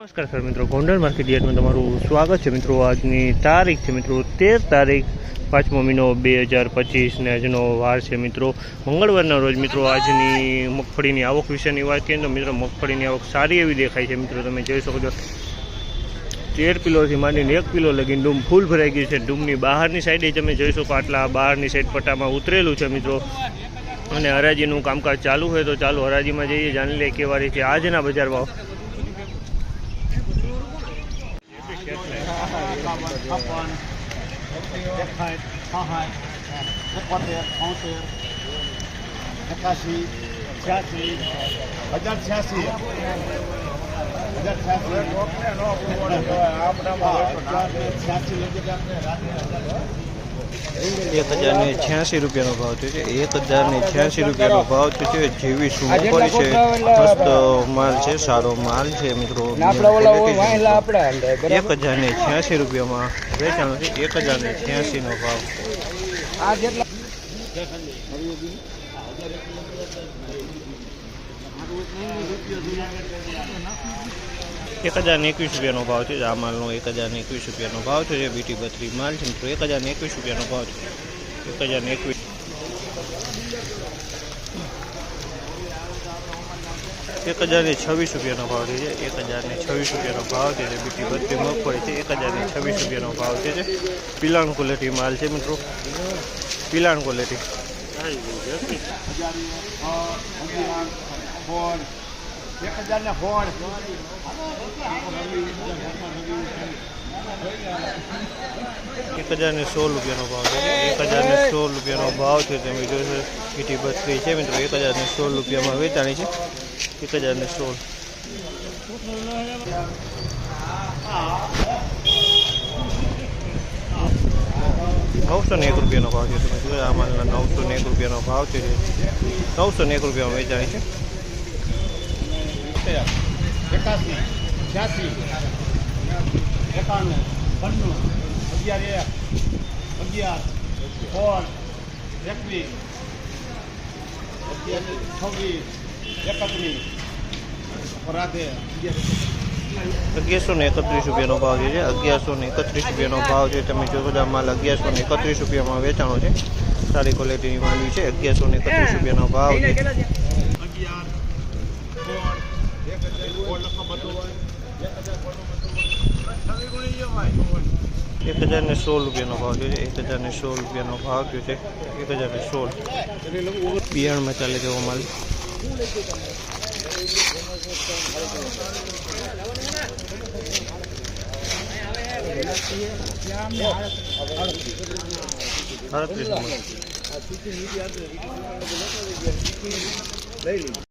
નમસ્કાર સર મિત્રો, ગોંડલ માર્કેટ યાર્ડમાં તમારું સ્વાગત છે. મિત્રો, આજની તારીખ છે મિત્રો, તેર તારીખ, પાંચમો મહિનો બે હજાર પચીસને આજનો વાર છે મિત્રો. મંગળવારના રોજ મિત્રો, આજની મગફળીની આવક વિશેની વાત કરીએ તો મિત્રો, મગફળીની આવક સારી એવી દેખાય છે. મિત્રો, તમે જોઈ શકો છો, તેર કિલોથી માંડીને એક કિલો લગીને ડૂમ ફૂલ ભરાઈ ગયું છે. ડૂમની બહારની સાઈડે તમે જોઈ શકો, આટલા બહારની સાઈડ પટ્ટામાં ઉતરેલું છે મિત્રો. અને હરાજીનું કામકાજ ચાલુ હોય તો ચાલુ હરાજીમાં જઈએ. જાણી લઈએ કેવા રીતે આજના બજાર ભાવ છપ્પન એકાઠ સાઠ એકોતેર એકાશી છ્યાસી હજાર છ્યાસી હજાર છ્યાસી છ્યાસી લગી એક હજાર ને છ્યાસી રૂપિયાનો ભાવ થયો છે. એક હજાર ને છ્યાસી રૂપિયાનો ભાવ થયો છે. જેવી સુમપરી છે. મસ્ત માલ છે. સારો માલ છે મિત્રો. એક હજાર ને છ્યાસી રૂપિયામાં વેચાણો છે. એક હજાર ને છ્યાસી નો ભાવ એક હજારને એકવીસ રૂપિયાનો ભાવ છે. આ માલનો એક હજારને એકવીસ રૂપિયાનો ભાવ છે. જે બીટી બત્રી માલ છે મિત્રો એક હજારને એકવીસ રૂપિયાનો ભાવ છે. એક હજારને એકવીસ. એક હજારને છવ્વીસ રૂપિયાનો ભાવ છે. એક હજારને છવ્વીસ રૂપિયાનો ભાવ છે. બીટી બત્રી મગફળી છે. એક હજારને છવ્વીસ રૂપિયાનો ભાવ છે. પિલાણ ક્વોલિટી માલ છે મિત્રો. પિલાણ ક્વોલિટી એક હજાર ને સોળ રૂપિયાનો ભાવ એક હજાર ને સોળ રૂપિયાનો ભાવ છે. તમે જોશો બીટી બત્રી છે. મિત્રો એક હજાર ને સોળ રૂપિયામાં વેચાણી છે. એક હજાર ને સોળ નવસો ને એક રૂપિયાનો ભાવ છે. તમે જોયો આ માલના નવસો ને એક રૂપિયાનો ભાવ છે. નવસો ને એક રૂપિયામાં વેચાણી છે. છ્યાસી એકાણું પન્નું અગિયાર એક અગિયાર સોળ એકવીસ છવ્વીસ એકત્રીસ અગિયારસો ને એકત્રીસ રૂપિયાનો ભાવ જે છે અગિયારસો ને એકત્રીસ રૂપિયાનો ભાવ છે. તમે જોશો તો આ માલ અગિયારસો ને એકત્રીસ રૂપિયામાં વેચાણો છે સારી ક્વોલિટીની માલવી છે અગિયારસો ને એકત્રીસ રૂપિયાનો ભાવ છે. એક હજાર ને સોળ રૂપિયાનો ભાવ છે. એક હજાર ને સોળ રૂપિયાનો ભાવ થયો છે. એક હજાર ને સોળ. બિયારણમાં ચાલે છે માલ. લીધું